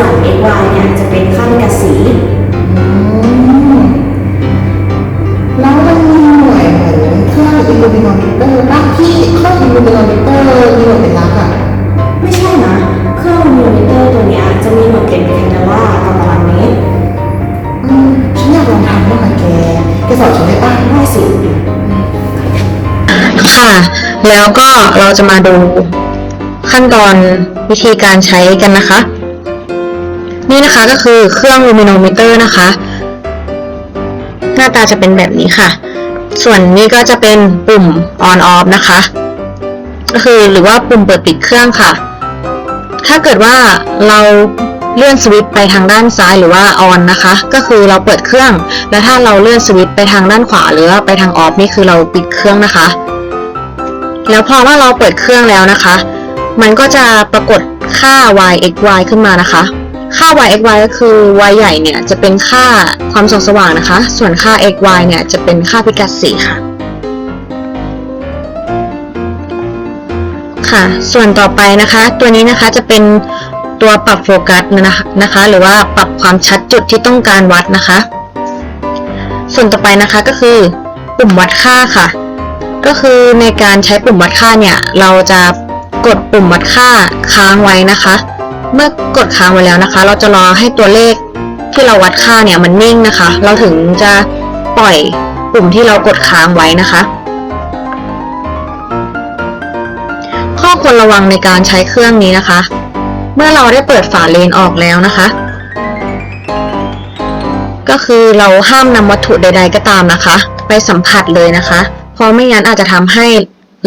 ส่วน xy เนี่ยจะเป็นขั้นกระสีแล้วมันมีหน่วยเอนเครื่องอิลูมิอนมิเตอร์บ้างที่เครื่องอิลูมิอนมิเตอร์มีหน่วยเป็นลักอะไม่ใช่นะ เครื่องอิลูมิเตอร์ตัวเนี้ยจะมีหน่วยเป็นแคนาว่าตารางเมตรอืมฉันอยากลองทำบ้างอะแกแกสอนฉันได้ป่ะได้สิค่ะ แล้วก็เราจะมาดูขั้นตอนวิธีการใช้กันนะคะ นี่นะคะก็คือเครื่องลูมิโนมิเตอร์นะคะ หน้าตาจะเป็นแบบนี้ค่ะ ส่วนนี้ก็จะเป็นปุ่ม on off นะคะ ก็คือหรือว่าปุ่มเปิดปิดเครื่องค่ะ ถ้าเกิดว่าเราเลื่อนสวิตช์ไปทางด้านซ้ายหรือว่า on นะคะ ก็คือเราเปิดเครื่อง แล้วถ้าเราเลื่อนสวิตช์ไปทางด้านขวาหรือว่าไปทาง off นี่คือเราปิดเครื่องนะคะ แล้วพอว่าเราเปิดเครื่องแล้วนะคะ มันก็จะปรากฏค่า y x y ขึ้นมานะคะ ค่า y x y ก็คือ y ใหญ่เนี่ยจะเป็นค่าความส่องสว่างนะคะ ส่วนค่า x y เนี่ยจะเป็นค่าพิกัดสีค่ะ ค่ะ ส่วนต่อไปนะคะ ตัวนี้นะคะจะเป็นตัวปรับโฟกัสนะนะคะ หรือว่าปรับความชัดจุดที่ต้องการวัดนะคะ ส่วนต่อไปนะคะก็คือปุ่มวัดค่าค่ะ ก็คือในการใช้ปุ่มวัดค่าเนี่ยเราจะกดปุ่มวัดค่าค้างไว้นะคะ เมื่อกดค้างไว้แล้วนะคะ เราจะรอให้ตัวเลขที่เราวัดค่าเนี่ยมันนิ่งนะคะ เราถึงจะปล่อยปุ่มที่เรากดค้างไว้นะคะ ข้อควรระวังในการใช้เครื่องนี้นะคะ เมื่อเราได้เปิดฝาเลนออกแล้วนะคะ ก็คือเราห้ามนำวัตถุใด ๆ ก็ตามนะคะ ไปสัมผัสเลยนะคะ เพราะไม่งั้นอาจจะทำให้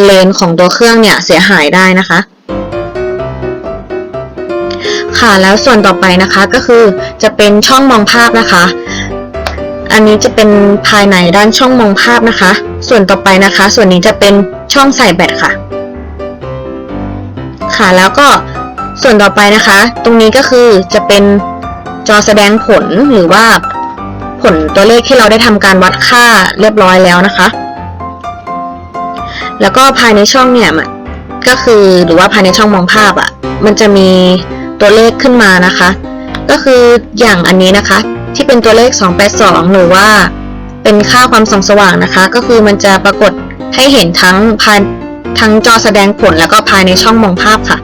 เลนของตัวเครื่องเนี่ยเสียหายได้นะคะ ค่ะ แล้วส่วนต่อไปนะคะก็คือจะเป็นช่องมองภาพนะคะ อันนี้จะเป็นภายในด้านช่องมองภาพนะคะ ส่วนต่อไปนะคะ ส่วนนี้จะเป็นช่องใส่แบตค่ะ ค่ะแล้วก็ส่วนต่อไปนะคะ ตรงนี้ก็คือจะเป็นจอแสดงผลหรือว่าผลตัวเลขที่เราได้ทำการวัดค่าเรียบร้อยแล้วนะคะ แล้วก็ภายในช่องเนี่ยมันก็คือหรือว่าภายในช่องมองภาพอะ่ะ มันจะมี ตัวเลขขึ้นมานะคะ ก็คืออย่างอันนี้นะคะ ที่เป็นตัวเลข 282 หรือว่าเป็นค่าความส่องสว่างนะคะ ก็คือมันจะปรากฏให้เห็นทั้งภายทั้งจอแสดงผลแล้วก็ภายในช่องมองภาพค่ะ